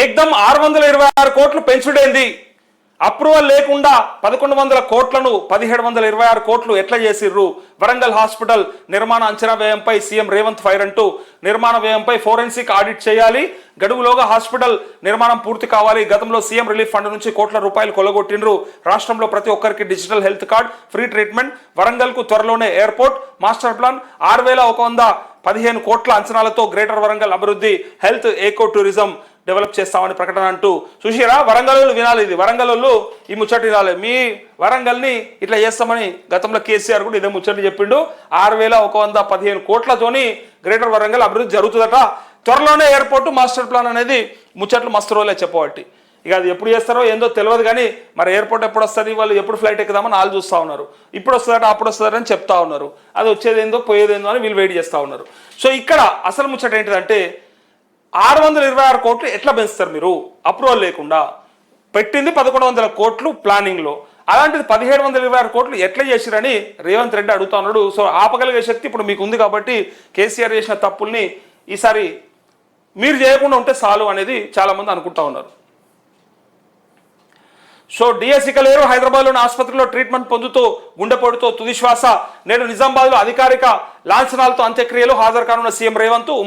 ఏకదం ఆరు వందల ఇరవై ఆరు కోట్లు పెంచుడైంది? అప్రూవల్ లేకుండా పదకొండు వందల కోట్లను పదిహేడు వందల ఇరవై ఆరు కోట్లు ఎట్లా చేసిర్రు? వరంగల్ హాస్పిటల్ నిర్మాణ అంచనా వ్యయంపై సీఎం రేవంత్ ఫైర్ అంటూ నిర్మాణ వ్యయంపై ఫోరెన్సిక్ ఆడిట్ చేయాలి. గడువులోగా హాస్పిటల్ నిర్మాణం పూర్తి కావాలి. గతంలో సీఎం రిలీఫ్ ఫండ్ నుంచి కోట్ల రూపాయలు కొలగొట్టిండ్రు. రాష్ట్రంలో ప్రతి ఒక్కరికి digital health card free treatment వరంగల్కు త్వరలోనే ఎయిర్పోర్ట్ మాస్టర్ ప్లాన్ ఆరు వేల ఒక వంద పదిహేను కోట్ల అంచనాలతో గ్రేటర్ వరంగల్ అభివృద్ధి హెల్త్ ఏకో టూరిజం డెవలప్ చేస్తామని ప్రకటన అంటూ చూసిరా? వరంగల్ వినాలి ఇది. వరంగల్ ఈ ముచ్చట వినాలి. మీ వరంగల్ని ఇట్లా చేస్తామని గతంలో కేసీఆర్ కూడా ఇదే ముచ్చట చెప్పిండు. ఆరు వేల ఒక వంద పదిహేను కోట్లతోని గ్రేటర్ వరంగల్ అభివృద్ధి జరుగుతుందట. త్వరలోనే ఎయిర్పోర్ట్ మాస్టర్ ప్లాన్ అనేది ముచ్చట్లు మస్తు రోజులే చెప్పబట్టి. ఇక అది ఎప్పుడు చేస్తారో ఏందో తెలియదు కానీ మరి ఎయిర్పోర్ట్ ఎప్పుడు వస్తుంది? వాళ్ళు ఎప్పుడు ఫ్లైట్ ఎక్కుదామని వాళ్ళు చూస్తూ ఉన్నారు. ఇప్పుడు వస్తుందట అప్పుడు వస్తుందట అని చెప్తా ఉన్నారు. అది వచ్చేదేందో పోయేదేందో అని వీళ్ళు వెయిట్ చేస్తూ ఉన్నారు. సో ఇక్కడ అసలు ముచ్చట ఏంటిదంటే ఆరు వందల ఇరవై ఆరు కోట్లు ఎట్లా పెంచుతారు మీరు? అప్రూవల్ లేకుండా. పెట్టింది పదకొండు వందల కోట్లు ప్లానింగ్లో. అలాంటిది పదిహేడు వందల ఇరవై ఆరు కోట్లు ఎట్లా చేసిరని రేవంత్ రెడ్డి అడుగుతా ఉన్నాడు. సో ఆపగలిగే శక్తి ఇప్పుడు మీకు ఉంది కాబట్టి కేసీఆర్ చేసిన తప్పుల్ని ఈసారి మీరు చేయకుండా ఉంటే చాలు అనేది చాలామంది అనుకుంటా ఉన్నారు. సో డిఎస్సి కలేరు హైదరాబాద్లోని ఆసుపత్రిలో ట్రీట్మెంట్ పొందుతూ గుండెపోటుతో తుదిశ్వాస. నేడు నిజామాబాద్లో అధికారిక లాంఛనాలతో అంత్యక్రియలు హాజరు కానున్న సీఎం రేవంత్.